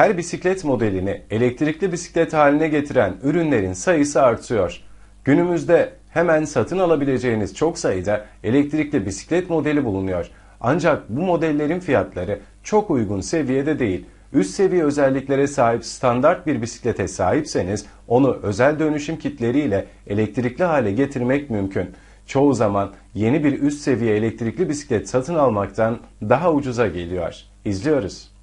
Her bisiklet modelini elektrikli bisiklet haline getiren ürünlerin sayısı artıyor. Günümüzde hemen satın alabileceğiniz çok sayıda elektrikli bisiklet modeli bulunuyor. Ancak bu modellerin fiyatları çok uygun seviyede değil. Üst seviye özelliklere sahip standart bir bisiklete sahipseniz onu özel dönüşüm kitleriyle elektrikli hale getirmek mümkün. Çoğu zaman yeni bir üst seviye elektrikli bisiklet satın almaktan daha ucuza geliyor. İzliyoruz.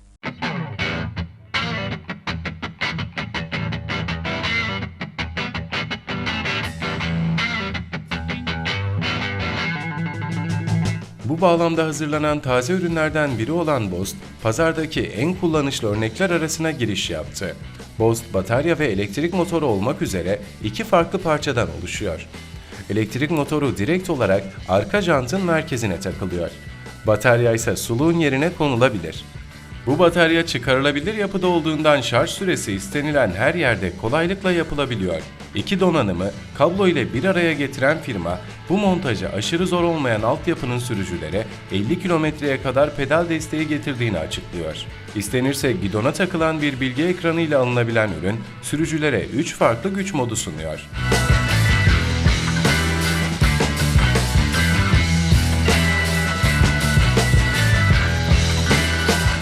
Bu bağlamda hazırlanan taze ürünlerden biri olan Bost, pazardaki en kullanışlı örnekler arasına giriş yaptı. Bost, batarya ve elektrik motoru olmak üzere iki farklı parçadan oluşuyor. Elektrik motoru direkt olarak arka jantın merkezine takılıyor. Batarya ise suluğun yerine konulabilir. Bu batarya çıkarılabilir yapıda olduğundan şarj süresi istenilen her yerde kolaylıkla yapılabiliyor. İki donanımı kablo ile bir araya getiren firma bu montajı aşırı zor olmayan altyapının sürücülere 50 kilometreye kadar pedal desteği getirdiğini açıklıyor. İstenirse gidona takılan bir bilgi ekranı ile alınabilen ürün sürücülere 3 farklı güç modu sunuyor.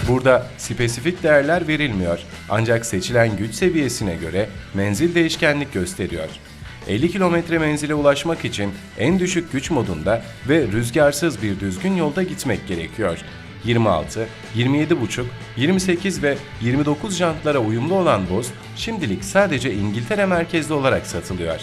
Burada spesifik değerler verilmiyor ancak seçilen güç seviyesine göre menzil değişkenlik gösteriyor. 50 kilometre menzile ulaşmak için en düşük güç modunda ve rüzgarsız bir düzgün yolda gitmek gerekiyor. 26, 27,5, 28 ve 29 jantlara uyumlu olan Boss şimdilik sadece İngiltere merkezli olarak satılıyor.